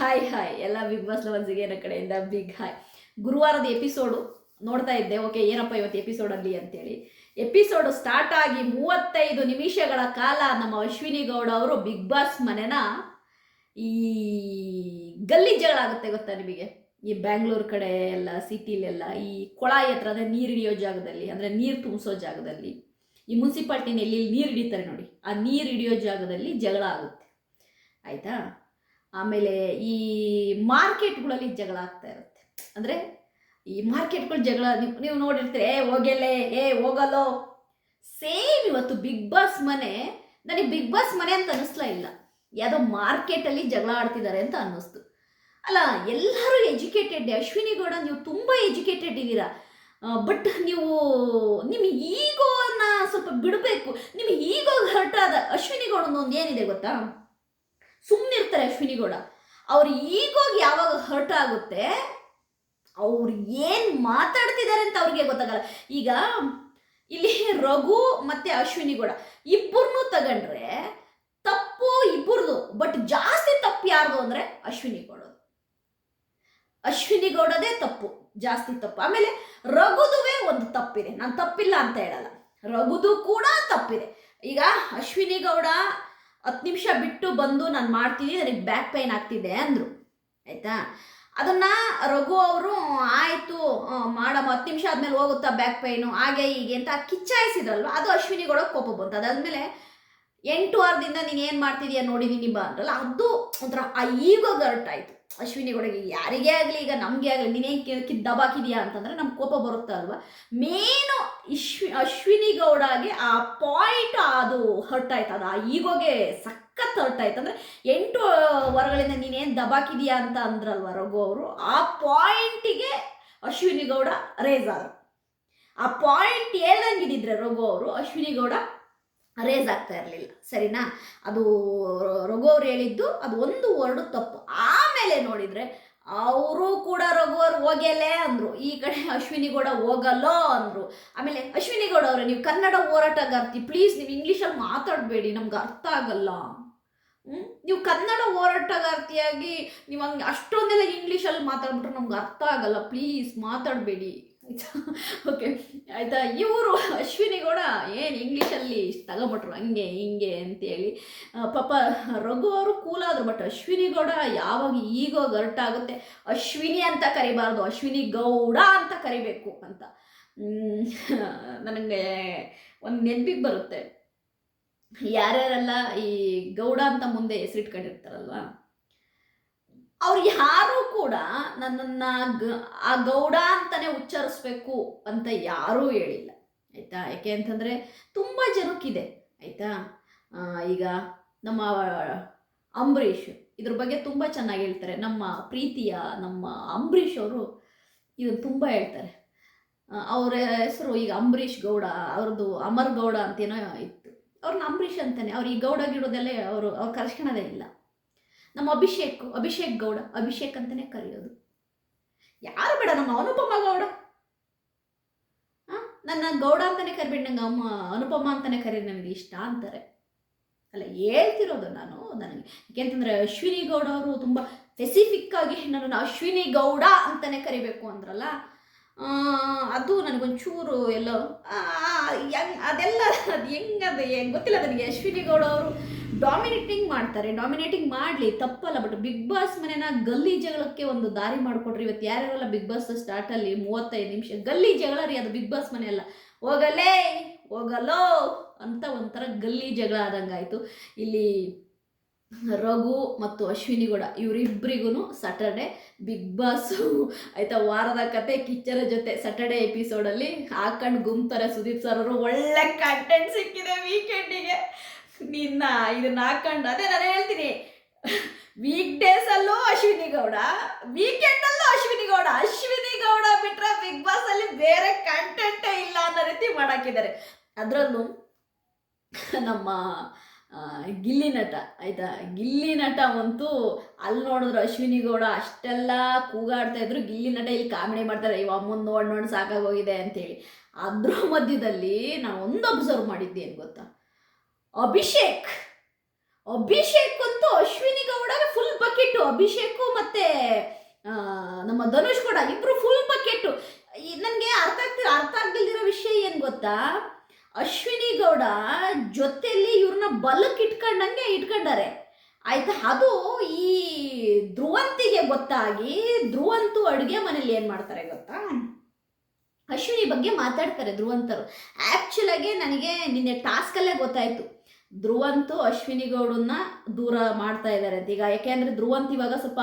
Hi hi ಎಲ್ಲ big boss ಲವರ್ಸಿಗೆ ನನ್ನ ಕಡೆಯಿಂದ ಬಿಗ್ ಹಾಯ್ ಗುರುವಾರದ ಎಪಿಸೋಡು ನೋಡ್ತಾ ಇದ್ದೆ. ಓಕೆ ಏನಪ್ಪ ಇವತ್ತು ಎಪಿಸೋಡಲ್ಲಿ ಅಂತೇಳಿ. ಎಪಿಸೋಡು ಸ್ಟಾರ್ಟ್ ಆಗಿ ಮೂವತ್ತೈದು ನಿಮಿಷಗಳ ಕಾಲ ನಮ್ಮ ಅಶ್ವಿನಿ ಗೌಡ ಅವರು ಬಿಗ್ ಬಾಸ್ ಮನೆನ ಈ ಗಲ್ಲಿ ಜಗಳ ಆಗುತ್ತೆ ಗೊತ್ತಾ ನಿಮಗೆ? ಈ ಬ್ಯಾಂಗ್ಳೂರ್ ಕಡೆ ಎಲ್ಲ ಸಿಟಿಲೆಲ್ಲ ಈ ಕೊಳಾಯಿ ಹತ್ರ ಅಂದರೆ ನೀರು ಹಿಡಿಯೋ ಜಾಗದಲ್ಲಿ, ಅಂದರೆ ನೀರು ತುಂಬಿಸೋ ಜಾಗದಲ್ಲಿ, ಈ ಮುನ್ಸಿಪಾಲ್ಟಿನಲ್ಲಿ ನೀರು ಹಿಡಿತಾರೆ ನೋಡಿ. ಆ ನೀರು ಹಿಡಿಯೋ ಜಾಗದಲ್ಲಿ ಜಗಳ ಆಗುತ್ತೆ. ಆಯಿತಾ? ಆಮೇಲೆ ಈ ಮಾರ್ಕೆಟ್ಗಳಲ್ಲಿ ಜಗಳ ಆಗ್ತಾ ಇರುತ್ತೆ. ಅಂದರೆ ಈ ಮಾರ್ಕೆಟ್ಗಳು ಜಗಳ ನೀವು ನೀವು ನೋಡಿರ್ತೀರಿ, ಏ, ಹೋಗೆಲ್ಲೇ, ಏ, ಹೋಗಲ್ಲೋ. ಸೇಮ್ ಇವತ್ತು ಬಿಗ್ ಬಾಸ್ ಮನೆ, ನನಗೆ ಬಿಗ್ ಬಾಸ್ ಮನೆ ಅಂತ ಅನ್ನಿಸ್ಲಾ ಇಲ್ಲ. ಯಾವುದೋ ಮಾರ್ಕೆಟಲ್ಲಿ ಜಗಳ ಆಡ್ತಿದ್ದಾರೆ ಅಂತ ಅನ್ನಿಸ್ತು. ಅಲ್ಲ, ಎಲ್ಲರೂ ಎಜುಕೇಟೆಡ್, ಅಶ್ವಿನಿ ಗೌಡ, ನೀವು ತುಂಬ ಎಜುಕೇಟೆಡ್ ಇದ್ದೀರಾ. ಬಟ್ ನೀವು ನಿಮ್ಮ ಈಗೋನ ಸ್ವಲ್ಪ ಬಿಡಬೇಕು. ನಿಮಗೆ ಈಗೋ ಹರ್ಟ್ ಅಶ್ವಿನಿ ಗೌಡನ ಒಂದು ಏನಿದೆ ಗೊತ್ತಾ? ಸುಮ್ಮನಿರ್ತಾರೆ ಅಶ್ವಿನಿ ಗೌಡ. ಅವ್ರ ಈಗೋಗಿ ಯಾವಾಗ ಹರ್ಟ್ ಆಗುತ್ತೆ, ಅವ್ರು ಏನು ಮಾತಾಡ್ತಿದ್ದಾರೆ ಅಂತ ಅವ್ರಿಗೆ ಗೊತ್ತಾಗಲ್ಲ. ಈಗ ಇಲ್ಲಿ ರಘು ಮತ್ತೆ ಅಶ್ವಿನಿ ಗೌಡ ಇಬ್ಬರನ್ನೂ ತಗೊಂಡ್ರೆ ತಪ್ಪು ಇಬ್ಬರದು ಬಟ್ ಜಾಸ್ತಿ ತಪ್ಪು ಯಾರ್ದು ಅಂದ್ರೆ ಅಶ್ವಿನಿ ಗೌಡದು. ಅಶ್ವಿನಿ ಗೌಡದೇ ತಪ್ಪು, ಜಾಸ್ತಿ ತಪ್ಪು. ಆಮೇಲೆ ರಘುದುವೇ ಒಂದು ತಪ್ಪಿದೆ. ನಾನು ತಪ್ಪಿಲ್ಲ ಅಂತ ಹೇಳಲ್ಲ. ರಘುದು ಕೂಡ ತಪ್ಪಿದೆ. ಈಗ ಅಶ್ವಿನಿ ಗೌಡ ಹತ್ತು ನಿಮಿಷ ಬಿಟ್ಟು ಬಂದು ನಾನು ಮಾಡ್ತೀನಿ, ನನಗೆ ಬ್ಯಾಕ್ ಪೈನ್ ಆಗ್ತಿದೆ ಅಂದರು. ಆಯಿತಾ? ಅದನ್ನು ರಘು ಅವರು, ಆಯಿತು ಮಾಡಮ್ಮ, ಹತ್ತು ನಿಮಿಷ ಆದಮೇಲೆ ಹೋಗುತ್ತಾ ಬ್ಯಾಕ್ ಪೈನು ಹಾಗೆ ಹೀಗೆ ಅಂತ ಕಿಚ್ಚಾಯಿಸಿದ್ರಲ್ವ? ಅದು ಅಶ್ವಿನಿಗಳ ಕೋಪ ಬಂತು. ಅದಾದಮೇಲೆ ಎಂಟು ವಾರದಿಂದ ನೀನು ಏನು ಮಾಡ್ತಿದೀಯ ನೋಡಿದೀನಿ ಬಾ ಅಂದ್ರಲ್ಲ ಅದು ಒಂಥರ, ಆ ಈಗೋ ಗರ್ಟ್ ಆಯಿತು ಅಶ್ವಿನಿ ಗೌಡಗೆ ಯಾರಿಗೇ ಆಗಲಿ, ಈಗ ನಮಗೆ ಆಗಲಿ ನೀನೇನು ಕಿದ್ ದಬಾಕಿದೀಯಾ ಅಂತಂದರೆ ನಮ್ಗೆ ಕೋಪ ಬರುತ್ತೆ ಅಲ್ವಾ? ಮೇನು ಇಶ್ವಿ ಅಶ್ವಿನಿ ಗೌಡಗೆ ಆ ಪಾಯಿಂಟ್ ಅದು ಹರ್ಟ್ ಆಯ್ತು ಅದು ಆ ಈಗೋಗೆ ಸಖತ್ ಹರ್ಟ್ ಆಯ್ತು ಅಂದರೆ ಎಂಟು ವರಗಳಿಂದ ನೀನೇನು ದಬಾಕಿದೀಯಾ ಅಂತ ಅಂದ್ರಲ್ವ ರಘು ಅವರು, ಆ ಪಾಯಿಂಟಿಗೆ ಅಶ್ವಿನಿ ಗೌಡ ರೇಸ್ ಆದರು. ಆ ಪಾಯಿಂಟ್ ಹೇಳ್ದಂಗಿದ್ರೆ ರಘು ಅವರು ಅಶ್ವಿನಿ ಗೌಡ ರೇಸ್ ಆಗ್ತಾ ಇರಲಿಲ್ಲ. ಸರಿನಾ? ಅದು ರಘು ಅವ್ರು ಹೇಳಿದ್ದು ಅದು ಒಂದು ವರ್ಡು ತಪ್ಪು. ಆಮೇಲೆ ನೋಡಿದರೆ ಅವರು ಕೂಡ ರಘುವರ್ ಹೋಗಲೇ ಅಂದರು. ಈ ಕಡೆ ಅಶ್ವಿನಿ ಗೌಡ ಹೋಗಲ್ಲೋ ಅಂದರು. ಆಮೇಲೆ ಅಶ್ವಿನಿ ಗೌಡ ಅವರೇ, ನೀವು ಕನ್ನಡ ಹೋರಾಟಗಾರ್ತಿ ಪ್ಲೀಸ್ ನೀವು ಇಂಗ್ಲೀಷಲ್ಲಿ ಮಾತಾಡಬೇಡಿ, ನಮ್ಗೆ ಅರ್ಥ ಆಗಲ್ಲ? ನೀವು ಕನ್ನಡ ಹೋರಾಟಗಾರ್ತಿಯಾಗಿ, ನೀವು ಹಂಗೆ ಅಷ್ಟೊಂದೆಲ್ಲ ಇಂಗ್ಲೀಷಲ್ಲಿ ಮಾತಾಡ್ಬಿಟ್ರೆ ನಮ್ಗೆ ಅರ್ಥ ಆಗಲ್ಲ. ಪ್ಲೀಸ್ ಮಾತಾಡಬೇಡಿ. ಓಕೆ ಆಯಿತಾ? ಇವರು ಅಶ್ವಿನಿ ಗೌಡ ಏನು ಇಂಗ್ಲೀಷಲ್ಲಿ ತಗೊಂಬಿಟ್ರು? ಹಂಗೆ, ಹಿಂಗೆ ಅಂತೇಳಿ ಪಾಪ ರಘು ಅವರು ಕೂಲಾದರು ಬಟ್ ಅಶ್ವಿನಿ ಗೌಡ ಯಾವಾಗ ಈಗೋ ಗರ್ಟ್ ಆಗುತ್ತೆ ಅಶ್ವಿನಿ ಅಂತ ಕರಿಬಾರ್ದು, ಅಶ್ವಿನಿ ಗೌಡ ಅಂತ ಕರಿಬೇಕು ಅಂತ. ನನಗೆ ಒಂದು ನೆನಪಿಗೆ ಬರುತ್ತೆ. ಯಾರ್ಯಾರೆಲ್ಲ ಈ ಗೌಡ ಅಂತ ಮುಂದೆ ಹೆಸರಿಟ್ಕೊಂಡಿರ್ತಾರಲ್ವ? ಅವ್ರು ಯಾರೂ ಕೂಡ ನನ್ನನ್ನು ಗ, ಆ ಗೌಡ ಅಂತಲೇ ಉಚ್ಚರಿಸ್ಬೇಕು ಅಂತ ಯಾರೂ ಹೇಳಿಲ್ಲ, ಆಯಿತಾ? ಯಾಕೆ ಅಂತಂದರೆ ತುಂಬ ಜನಕ್ಕಿದೆ, ಆಯಿತಾ? ಈಗ ನಮ್ಮ ಅಂಬರೀಷ್, ಇದ್ರ ಬಗ್ಗೆ ತುಂಬ ಚೆನ್ನಾಗಿ ಹೇಳ್ತಾರೆ. ನಮ್ಮ ಪ್ರೀತಿಯ ನಮ್ಮ ಅಂಬರೀಷ್ ಅವರು ಇದನ್ನು ತುಂಬ ಹೇಳ್ತಾರೆ. ಅವರ ಹೆಸರು ಈಗ ಅಂಬರೀಷ್ ಗೌಡ ಅವ್ರದ್ದು ಅಮರ್ ಗೌಡ ಅಂತೇನೋ ಇತ್ತು. ಅವ್ರನ್ನ ಅಂಬರೀಷ್ ಅಂತಾನೆ, ಅವ್ರು ಈ ಗೌಡ ಗಿಡೋದೆಲ್ಲ ಅವರು, ಅವ್ರು ಕರ್ಸ್ಕೊಳೋದೇ ಇಲ್ಲ. ನಮ್ಮ ಅಭಿಷೇಕ್ ಅಭಿಷೇಕ್ ಗೌಡ, ಅಭಿಷೇಕ್ ಅಂತಾನೆ ಕರೆಯೋದು. ಯಾರು ಬೇಡ, ನಮ್ಮ ಅನುಪಮ ಗೌಡ. ನನ್ನ ಗೌಡ ಅಂತಾನೆ ಕರಿಬೇಡಿ, ನಂಗೆ ಅಮ್ಮ, ಅನುಪಮ ಅಂತಾನೆ ಕರೀರಿ, ನನಗೆ ಇಷ್ಟ ಅಂತಾರೆ. ಅಲ್ಲ, ಹೇಳ್ತಿರೋದು ನಾನು, ನನಗೆ. ಯಾಕೆಂತಂದರೆ ಅಶ್ವಿನಿ ಗೌಡ ಅವರು ತುಂಬ ಸ್ಪೆಸಿಫಿಕ್ ಆಗಿ ನನ್ನನ್ನು ಅಶ್ವಿನಿ ಗೌಡ ಅಂತಾನೆ ಕರಿಬೇಕು ಅಂದ್ರಲ್ಲ ಅದು ನನಗೊಂಚೂರು ಎಲ್ಲೋ ಅದೆಲ್ಲ, ಅದು ಹೆಂಗದು, ಹೆಂಗೆ ಗೊತ್ತಿಲ್ಲ ನನಗೆ. ಅಶ್ವಿನಿ ಗೌಡ ಅವರು ಡಾಮಿನೇಟಿಂಗ್ ಮಾಡ್ತಾರೆ ಡಾಮಿನೇಟಿಂಗ್ ಮಾಡಲಿ, ತಪ್ಪಲ್ಲ ಬಟ್ ಬಿಗ್ ಬಾಸ್ ಮನೆನ ಗಲ್ಲಿ ಜಗಳಕ್ಕೆ ಒಂದು ದಾರಿ ಮಾಡಿಕೊಟ್ರಿ ಇವತ್ತು ಯಾರ್ಯಾರಲ್ಲ ಬಿಗ್ ಬಾಸ್ ಸ್ಟಾರ್ಟಲ್ಲಿ ಮೂವತ್ತೈದು ನಿಮಿಷ, ಗಲ್ಲಿ ಜಗಳ ರೀ ಅದು ಬಿಗ್ ಬಾಸ್ ಮನೆ ಅಲ್ಲ ಹೋಗಲೇ, ಹೋಗಲೋ ಅಂತ ಒಂಥರ ಗಲ್ಲಿ ಜಗಳ ಆದಂಗಾಯಿತು ಇಲ್ಲಿ ರಘು ಮತ್ತು Ashwini Gowda ಇವರಿಬ್ಬರಿಗೂ Saturday big boss ಆಯಿತಾ, ವಾರದ ಕತೆ ಕಿಚ್ಚರ ಜೊತೆ ಸ್ಯಾಟರ್ಡೆ ಎಪಿಸೋಡಲ್ಲಿ ಹಾಕೊಂಡು ಗುಮ್ತಾರೆ ಸುದೀಪ್ ಸರ್ ಅವರು, ಒಳ್ಳೆ ಕಂಟೆಂಟ್ ಸಿಕ್ಕಿದೆ ವೀಕೆಂಡಿಗೆ ನಿನ್ನ ಇದನ್ನ ಹಾಕೊಂಡು, ಅದೇ ನಾನು ಹೇಳ್ತೀನಿ. ವೀಕ್ ಡೇಸ್ ಅಲ್ಲೂ ಅಶ್ವಿನಿ ಗೌಡ ವೀಕೆಂಡ್ ಅಲ್ಲೂ ಅಶ್ವಿನಿ ಗೌಡ. ಅಶ್ವಿನಿ ಗೌಡ ಬಿಟ್ರೆ ಬಿಗ್ ಬಾಸ್ ಅಲ್ಲಿ ಬೇರೆ ಕಂಟೆಂಟೇ ಇಲ್ಲ ಅನ್ನೋ ರೀತಿ ಮಾಡಾಕಿದ್ದಾರೆ. ಅದರಲ್ಲೂ ನಮ್ಮ ಗಿಲ್ಲಿ ನಟ, ಆಯ್ತಾ? ಗಿಲ್ಲಿ ನಟ ಅಂತೂ ಅಲ್ಲಿ ನೋಡಿದ್ರು ಅಶ್ವಿನಿ ಗೌಡ ಅಷ್ಟೆಲ್ಲ ಕೂಗಾಡ್ತಾ ಇದ್ರು. ಗಿಲ್ಲಿ ನಟ ಇಲ್ಲಿ ಕಾಮಿಡಿ ಮಾಡ್ತಾರೆ ಇವ ಅಮ್ಮನ ನೋಡಿ ನೋಡಿ ಸಾಕಾಗೋಗಿದೆ ಅಂತೇಳಿ. ಅದ್ರ ಮಧ್ಯದಲ್ಲಿ ನಾನು ಒಂದು ಅಬ್ಸರ್ವ್ ಮಾಡಿದ್ದೆ ಏನು ಗೊತ್ತಾ? ಅಭಿಷೇಕ್. ಅಭಿಷೇಕ್ ಅಂತೂ ಅಶ್ವಿನಿ ಗೌಡರ ಫುಲ್ ಬಕೆಟ್ ಅಭಿಷೇಕು ಮತ್ತೆ ನಮ್ಮ ಧನುಷ್ ಕೂಡ ಇಬ್ರು ಫುಲ್ ಬಕೆಟ್ ನನಗೆ ಅರ್ಥ ಆಗ್ತಿ, ಅರ್ಥ ಆಗ್ದಿಲ್ದಿರೋ ವಿಷಯ ಏನು ಗೊತ್ತಾ? ಅಶ್ವಿನಿ ಗೌಡ ಜೊತೆಯಲ್ಲಿ ಇವ್ರನ್ನ ಬಲಕ್ಕೆ ಇಟ್ಕೊಂಡಂಗೆ ಇಟ್ಕೊಂಡಾರೆ. ಆಯ್ತಾ? ಅದು ಈ ಧ್ರುವಂತಿಗೆ ಗೊತ್ತಾಗಿ ಧ್ರುವಂತು ಅಡುಗೆ ಮನೇಲಿ ಏನು ಮಾಡ್ತಾರೆ ಗೊತ್ತಾ? ಅಶ್ವಿನಿ ಬಗ್ಗೆ ಮಾತಾಡ್ತಾರೆ ಧ್ರುವಂತರು. ಆ್ಯಕ್ಚುಲಾಗೆ ನನಗೆ ನಿನ್ನೆ ಟಾಸ್ಕಲ್ಲೇ ಗೊತ್ತಾಯ್ತು. ಧ್ರುವಂತು ಅಶ್ವಿನಿ ಗೌಡನ್ನ ದೂರ ಮಾಡ್ತಾ ಇದ್ದಾರೆ ಅಂತ. ಈಗ ಯಾಕೆಂದ್ರೆ ಧ್ರುವಂತ್ ಇವಾಗ ಸ್ವಲ್ಪ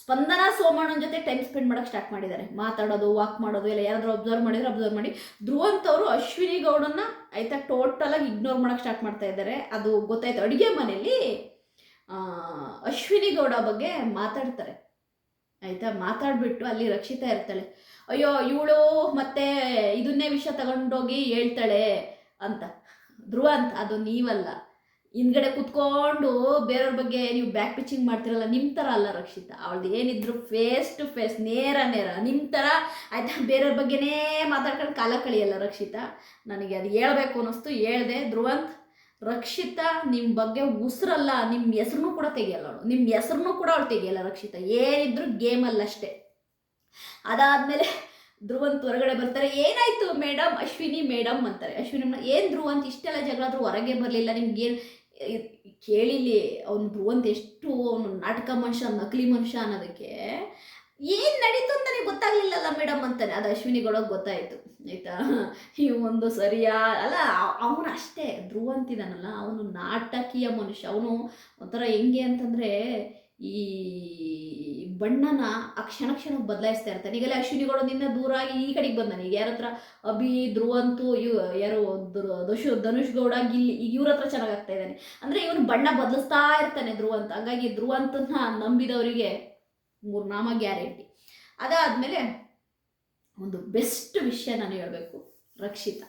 ಸ್ಪಂದನ ಸೋಮಣ್ಣನ ಜೊತೆ ಟೈಮ್ ಸ್ಪೆಂಡ್ ಮಾಡಕ್ಕೆ ಸ್ಟಾರ್ಟ್ ಮಾಡಿದ್ದಾರೆ. ಮಾತಾಡೋದು ವಾಕ್ ಮಾಡೋದು ಇಲ್ಲ ಯಾರಾದ್ರೂ ಅಬ್ಸರ್ವ್ ಮಾಡಿದ್ರೆ ಅಬ್ಸರ್ವ್ ಮಾಡಿ. ಧ್ರುವಂತ್ ಅವರು ಅಶ್ವಿನಿ ಗೌಡನ್ನ ಆಯ್ತಾ ಟೋಟಲ್ ಆಗಿ ಇಗ್ನೋರ್ ಮಾಡೋಕೆ ಸ್ಟಾರ್ಟ್ ಮಾಡ್ತಾ ಇದ್ದಾರೆ. ಅದು ಗೊತ್ತಾಯ್ತು. ಅಡುಗೆ ಮನೆಯಲ್ಲಿ ಅಶ್ವಿನಿ ಗೌಡ ಬಗ್ಗೆ ಮಾತಾಡ್ತಾರೆ. ಆಯ್ತಾ? ಮಾತಾಡ್ಬಿಟ್ಟು ಅಲ್ಲಿ ರಕ್ಷಿತಾ ಇರ್ತಾಳೆ. ಅಯ್ಯೋ, ಇವಳು ಮತ್ತೆ ಇದನ್ನೇ ವಿಷಯ ತಗೊಂಡೋಗಿ ಹೇಳ್ತಾಳೆ ಅಂತ. ಧ್ರುವ ಅಂತ, ಅದು ನೀವಲ್ಲ. ಹಿಂದ್ಗಡೆ ಕುತ್ಕೊಂಡು ಬೇರೆಯವ್ರ ಬಗ್ಗೆ ನೀವು ಬ್ಯಾಕ್ ಪಿಚಿಂಗ್ ಮಾಡ್ತಿರಲ್ಲ ನಿಮ್ಮ ಥರ ಅಲ್ಲ ರಕ್ಷಿತಾ. ಅವ್ಳದ್ದು ಏನಿದ್ರು ಫೇಸ್ ಟು ಫೇಸ್ ನೇರ ನೇರ. ನಿಮ್ಮ ಥರ ಆಯ್ತಾ? ಬೇರೆಯವ್ರ ಬಗ್ಗೆನೇ ಮಾತಾಡ್ಕೊಂಡು ಕಾಲ ಕಳಿಯಲ್ಲ ರಕ್ಷಿತಾ. ನನಗೆ ಅದು ಹೇಳಬೇಕು ಅನ್ನಿಸ್ತು, ಹೇಳ್ದೆ. ಧ್ರುವಂತ್ ರಕ್ಷಿತಾ ನಿಮ್ಮ ಬಗ್ಗೆ ಉಸಿರಲ್ಲ ನಿಮ್ಮ ಹೆಸ್ರನ್ನೂ ಕೂಡ ತೆಗಿಯಲ್ಲ ಅವಳು. ನಿಮ್ಮ ಹೆಸ್ರನ್ನೂ ಕೂಡ ಅವಳು ತೆಗಿಯಲ್ಲ ರಕ್ಷಿತಾ. ಏನಿದ್ರು ಗೇಮಲ್ಲಷ್ಟೇ ಅದಾದಮೇಲೆ ಧ್ರುವಂತ್ ಹೊರಗಡೆ ಬರ್ತಾರೆ. ಏನಾಯ್ತು ಮೇಡಮ್ ಅಶ್ವಿನಿ ಮೇಡಮ್ ಅಂತಾರೆ. ಅಶ್ವಿನಿ ಏನು ಧ್ರುವಂತ ಇಷ್ಟೆಲ್ಲ ಜಗಳ ಆದ್ರೂ ಹೊರಗೆ ಬರಲಿಲ್ಲ. ನಿಮ್ಗೆ ಕೇಳಿಲಿ ಅವ್ನು ಧ್ರುವಂತ ಎಷ್ಟು ಅವನು ನಾಟಕ ಮನುಷ್ಯ, ನಕಲಿ ಮನುಷ್ಯ ಅನ್ನೋದಕ್ಕೆ ಏನು ನಡೀತು ಅಂತ ನನಗೆ ಗೊತ್ತಾಗ್ಲಿಲ್ಲಲ್ಲ ಮೇಡಮ್ ಅಂತಾನೆ. ಅದು ಅಶ್ವಿನಿಗೊಳಗೆ ಗೊತ್ತಾಯಿತು. ಆಯ್ತಾ? ಈ ಒಂದು ಸರಿಯಾ? ಅಲ್ಲ, ಅವನು ಅಷ್ಟೇ. ಧ್ರುವಂತಿದಾನಲ್ಲ ಅವನು ನಾಟಕೀಯ ಮನುಷ್ಯ. ಅವನು ಒಂಥರ ಹೆಂಗೆ ಅಂತಂದರೆ ಈ ಬಣ್ಣನ ಆ ಕ್ಷಣ ಕ್ಷಣಕ್ಕೆ ಬದಲಾಯಿಸ್ತಾ ಇರ್ತಾನೆ. ಈಗಲೇ ಅಶ್ವಿನಿಗಳೊಂದಿನ ದೂರ ಆಗಿ ಈ ಕಡೆಗೆ ಬಂದಾನೆ. ಈಗ ಯಾರ ಹತ್ರ? ಅಭಿ ಧ್ರುವಂತು ಇವ್ ಯಾರು ದಶು ಧನುಷ್ ಧನುಷ್ ಗೌಡ ಗಿಲ್ಲಿ ಈಗ ಇವ್ರ ಹತ್ರ ಚೆನ್ನಾಗಾಗ್ತಾ ಇದ್ದಾನೆ. ಅಂದರೆ ಇವನು ಬಣ್ಣ ಬದಲಿಸ್ತಾ ಇರ್ತಾನೆ ಧ್ರುವಂತ ಹಂಗಾಗಿ ಧ್ರುವಂತನ ನಂಬಿದವರಿಗೆ ಮೂರು ನಾಮ ಗ್ಯಾರಂಟಿ. ಅದಾದಮೇಲೆ ಒಂದು ಬೆಸ್ಟ್ ವಿಷಯ ನಾನು ಹೇಳಬೇಕು. ರಕ್ಷಿತಾ.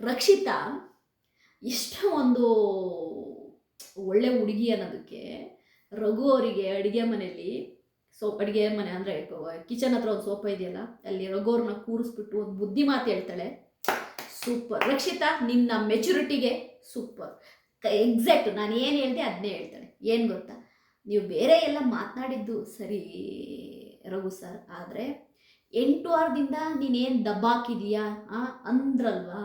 ರಕ್ಷಿತಾ ಎಷ್ಟು ಒಂದು ಒಳ್ಳೆ ಹುಡುಗಿ ಅನ್ನೋದಕ್ಕೆ ರಘು ಅವರಿಗೆ ಅಡುಗೆ ಮನೆಯಲ್ಲಿ ಸೋಪ್, ಅಡುಗೆ ಮನೆ ಅಂದರೆ ಕಿಚನ್ ಹತ್ರ ಒಂದು ಸೋಪ ಇದೆಯಲ್ಲ, ಅಲ್ಲಿ ರಘು ಅವ್ರನ್ನ ಕೂರಿಸ್ಬಿಟ್ಟು ಒಂದು ಬುದ್ಧಿ ಮಾತು ಹೇಳ್ತಾಳೆ. ಸೂಪರ್. ರಕ್ಷಿತಾ, ನಿನ್ನ ಮೆಚುರಿಟಿಗೆ ಸೂಪರ್. ಎಕ್ಸಾಕ್ಟ್ ನಾನು ಏನು ಹೇಳ್ದೆ ಅದನ್ನೇ ಹೇಳ್ತಾಳೆ. ಏನು ಗೊತ್ತಾ? ನೀವು ಬೇರೆ ಎಲ್ಲ ಮಾತನಾಡಿದ್ದು ಸರಿ ರಘು ಸರ್ ಆದರೆ ಎಂಟು ವಾರದಿಂದ ನೀನೇನು ದಬ್ಬಾಕಿದೀಯಾ? ಅಂದ್ರಲ್ವಾ?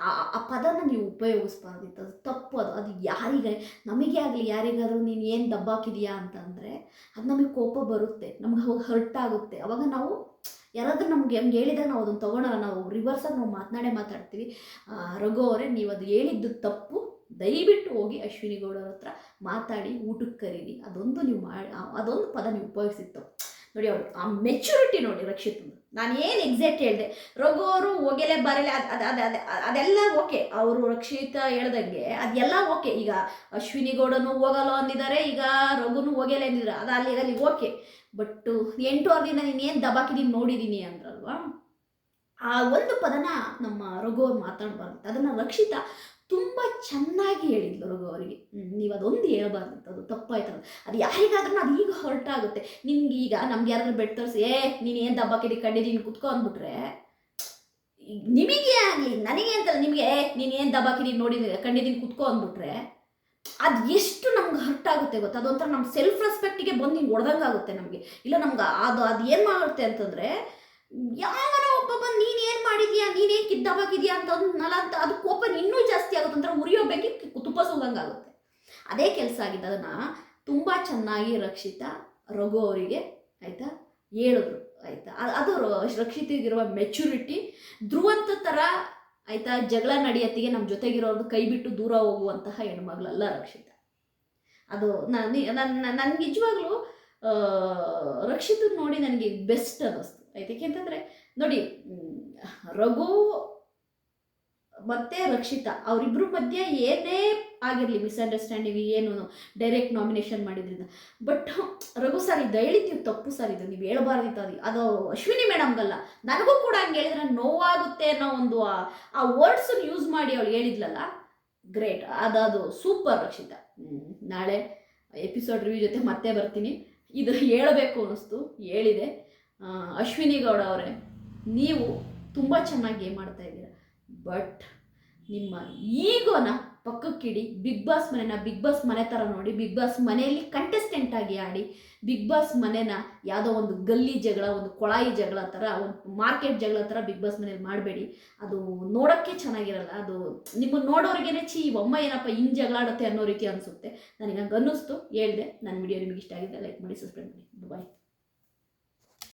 ಆ- ಪದನ ನೀವು ಉಪಯೋಗಿಸ್ಬಾರ್ದಿತ್ತು. ಅದು ತಪ್ಪು ಅದು. ಅದು ಯಾರಿಗೆ, ನಮಗೆ ಆಗಲಿ, ಯಾರಿಗಾದರೂ ನೀನು ಏನು ದಬ್ಬಾಕಿದೀಯಾ ಅಂತಂದರೆ, ಅದು ನಮಗೆ ಕೋಪ ಬರುತ್ತೆ. ನಮ್ಗೆ ಅವಾಗ ಹರ್ಟ್ ಆಗುತ್ತೆ. ಅವಾಗ ನಾವು ಯಾರಾದರೂ ನಮ್ಗೆ ಹೆಂಗೆ ಹೇಳಿದಾಗ ನಾವು ಅದನ್ನು ತೊಗೊಳಲ್ಲ. ನಾವು ರಿವರ್ಸಾಗಿ ನಾವು ಮಾತನಾಡೇ ಮಾತಾಡ್ತೀವಿ. ರಘು ಅವರೇ, ನೀವು ಅದು ಹೇಳಿದ್ದು ತಪ್ಪು. ದಯವಿಟ್ಟು ಹೋಗಿ ಅಶ್ವಿನಿ ಗೌಡರ ಹತ್ರ ಮಾತಾಡಿ ಊಟಕ್ಕೆ ಕರೀರಿ. ಅದೊಂದು ನೀವು ಮಾಡಿ ಅದೊಂದು ಪದ ನೀವು ಉಪಯೋಗಿಸಿತ್ತು ನೋಡಿ ಆ ಮೆಚುರಿಟಿ ನೋಡಿ ರಕ್ಷಿತ್ ನಾನು ಏನು ಎಕ್ಸಾಕ್ಟ್ ಹೇಳಿದೆ ರಘು ಅವರು ಹೋಗಲೇ ಬರಲೇ, ಅದು ಅದು ಅದು ಅದು ಅದೆಲ್ಲ ಓಕೆ ಅವರು ರಕ್ಷಿತ ಹೇಳ್ದಂಗೆ ಅದೆಲ್ಲ ಓಕೆ ಈಗ ಅಶ್ವಿನಿ ಗೌಡನು ಹೋಗಲ್ಲ ಅಂದಿದ್ದಾರೆ ಈಗ ರಘುನು ಹೋಗೆಲೆ ಅಂದಿದ್ದಾರೆ ಅದು ಅಲ್ಲಿ ಅಲ್ಲಿ ಓಕೆ ಬಟ್ ಎಂಟು ವಾರದಿಂದ ನೀನು ಏನು ದಬಾಕಿದೀನಿ ನೋಡಿದ್ದೀನಿ ಅಂದ್ರಲ್ವಾ? ಆ ಒಂದು ಪದನ ನಮ್ಮ ರಘು ಅವ್ರು ಮಾತಾಡಬಾರ್ದು. ಅದನ್ನು ರಕ್ಷಿತ ತುಂಬ ಚೆನ್ನಾಗಿ ಹೇಳಿದ್ಲು ರಘು ಅವರಿಗೆ. ನೀವು ಅದೊಂದು ಹೇಳ್ಬಾರ್ದಿತ್ತು ಅದು ತಪ್ಪಾಯ್ತು ಅದು ಯಾರಿಗಾದ್ರೂ ಅದು ಈಗ ಹೊರಟಾಗುತ್ತೆ. ನಿಮ್ಗೆ ಈಗ ನಮ್ಗೆ ಯಾರಾದ್ರೂ ಬೆಟ್ ತೋರಿಸಿ, ಏ, ನೀನು ಏನು ದಬ್ಬಾಕಿದಿ ಕಂಡಿದ್ದೀನಿ ಕುತ್ಕೊ ಅಂದ್ಬಿಟ್ರೆ ನಿಮಗೆ ಆಗಲಿ ನನಗೆ ಅಂತಲ್ಲ ನಿಮಗೆ, ಏ, ನೀನು ಏನು ಕಿಡಿ ನೋಡಿ ಕಂಡಿದ್ದೀನಿ ಕುತ್ಕೊ ಅಂದ್ಬಿಟ್ರೆ, ಅದು ಎಷ್ಟು ನಮ್ಗೆ ಹರ್ಟ್ ಆಗುತ್ತೆ ಗೊತ್ತಾ? ಅದೊಂಥರ ನಮ್ಮ ಸೆಲ್ಫ್ ರೆಸ್ಪೆಕ್ಟಿಗೆ ಬಂದು ಹಿಂಗೆ ಹೊಡೆದಂಗೆ ಆಗುತ್ತೆ ನಮಗೆ. ಇಲ್ಲ ನಮ್ಗೆ ಅದು ಅದು ಏನು ಮಾಡುತ್ತೆ ಅಂತಂದರೆ ಯಾವನ ಬಂದು ನೀನು ಏನು ಮಾಡಿದ್ಯಾ? ನೀನೇನು ಕಿದ್ದಾಗಿದ್ಯಾ ಅಂತ ನಲ ಅಂತ ಅದು ಕೋಪ ಇನ್ನೂ ಜಾಸ್ತಿ ಆಗುತ್ತೆ. ಅಂದ್ರೆ ಉರಿಯೋ ಬೆಂಕಿ ತುಪ್ಪ ಸುದಂಗೆ ಆಗುತ್ತೆ ಅದೇ ಕೆಲಸ ಆಗಿದ್ದು ಅದನ್ನು ತುಂಬ ಚೆನ್ನಾಗಿ ರಕ್ಷಿತ ರಘು ಅವರಿಗೆ ಆಯಿತಾ? ಹೇಳಿದ್ರು, ಆಯಿತಾ? ಅದು ರಕ್ಷಿತಿಗಿರುವ ಮೆಚುರಿಟಿ ಧ್ರುವಂತ ಥರ ಆಯಿತಾ? ಜಗಳ ನಡೆಯತ್ತಿಗೆ ನಮ್ಮ ಜೊತೆಗಿರೋದು ಕೈ ಬಿಟ್ಟು ದೂರ ಹೋಗುವಂತಹ ಹೆಣ್ಮಗಳಲ್ಲ ರಕ್ಷಿತ. ಅದು ನನ್ನ ನನ್ನ ನಿಜವಾಗ್ಲೂ ರಕ್ಷಿತ ನೋಡಿ ನನಗೆ ಬೆಸ್ಟ್ ಅನ್ನಿಸ್ತು. ಆಯ್ತು? ಯಾಕೆಂತಂದರೆ ನೋಡಿ ರಘು ಮತ್ತೆ ರಕ್ಷಿತಾ ಅವರಿಬ್ಬರ ಮಧ್ಯೆ ಏನೇ ಆಗಿರಲಿ ಮಿಸ್ಅಂಡರ್ಸ್ಟ್ಯಾಂಡಿಂಗ್ ಏನು ಡೈರೆಕ್ಟ್ ನಾಮಿನೇಷನ್ ಮಾಡಿದ್ರಿಂದ. ಬಟ್ ರಘು ಸರ್ ಇದು ಹೇಳಿದ್ದೀವಿ ತಪ್ಪು ಸರ್ ಇದು ನೀವು ಹೇಳ್ಬಾರ್ದಿತ್ತು ಅದು. ಅದು ಅಶ್ವಿನಿ ಮೇಡಮ್ಗಲ್ಲ ನನಗೂ ಕೂಡ ಹಂಗೆ ಹೇಳಿದ್ರೆ ನೋವಾಗುತ್ತೆ ಅನ್ನೋ ಒಂದು ಆ- ವರ್ಡ್ಸನ್ನು ಯೂಸ್ ಮಾಡಿ ಅವಳು ಹೇಳಿದ್ಲಲ್ಲ? ಗ್ರೇಟ್ ಅದು ಸೂಪರ್ ರಕ್ಷಿತಾ. ನಾಳೆ ಎಪಿಸೋಡ್ ರಿವ್ಯೂ ಜೊತೆ ಮತ್ತೆ ಬರ್ತೀನಿ. ಇದು ಹೇಳಬೇಕು ಅನ್ನಿಸ್ತು, ಹೇಳಿದೆ. ಅಶ್ವಿನಿ ಗೌಡ ಅವರೇ ನೀವು ತುಂಬ ಚೆನ್ನಾಗಿ ಗೇಮ್ ಮಾಡ್ತಾ ಇದ್ದೀರಾ. ಬಟ್ ನಿಮ್ಮ ಈಗೋನ ಪಕ್ಕಕ್ಕಿಡಿ ಬಿಗ್ ಬಾಸ್ ಮನೆನ ಬಿಗ್ ಬಾಸ್ ಮನೆ ಥರ ನೋಡಿ. ಬಿಗ್ ಬಾಸ್ ಮನೆಯಲ್ಲಿ ಕಂಟೆಸ್ಟೆಂಟ್ ಆಗಿ ಆಡಿ. ಬಿಗ್ ಬಾಸ್ ಮನೆನ ಯಾವುದೋ ಒಂದು ಗಲ್ಲಿ ಜಗಳ, ಒಂದು ಕೊಳಾಯಿ ಜಗಳ ಥರ ಒಂದು ಮಾರ್ಕೆಟ್ ಜಗಳ ಥರ ಬಿಗ್ ಬಾಸ್ ಮನೇಲಿ ಮಾಡಬೇಡಿ. ಅದು ನೋಡೋಕ್ಕೆ ಚೆನ್ನಾಗಿರಲ್ಲ. ಅದು ನಿಮ್ಮನ್ನು ನೋಡೋರಿಗೇನೆ ಚಿ ಒಮ್ಮ ಏನಪ್ಪ ಹಿಂಗೆ ಜಗಳ ಆಡುತ್ತೆ ಅನ್ನೋ ರೀತಿ ಅನಿಸುತ್ತೆ. ನನಗೆ ಹಂಗೆ ಅನ್ನಿಸ್ತು ಹೇಳಿದೆ. ನನ್ನ ವಿಡಿಯೋ ನಿಮಗೆ ಇಷ್ಟ ಆಗಿದೆ ಲೈಕ್ ಮಾಡಿ ಸಬ್ಸ್ಕ್ರೈಬ್ ಮಾಡಿ. ಬಾಯ್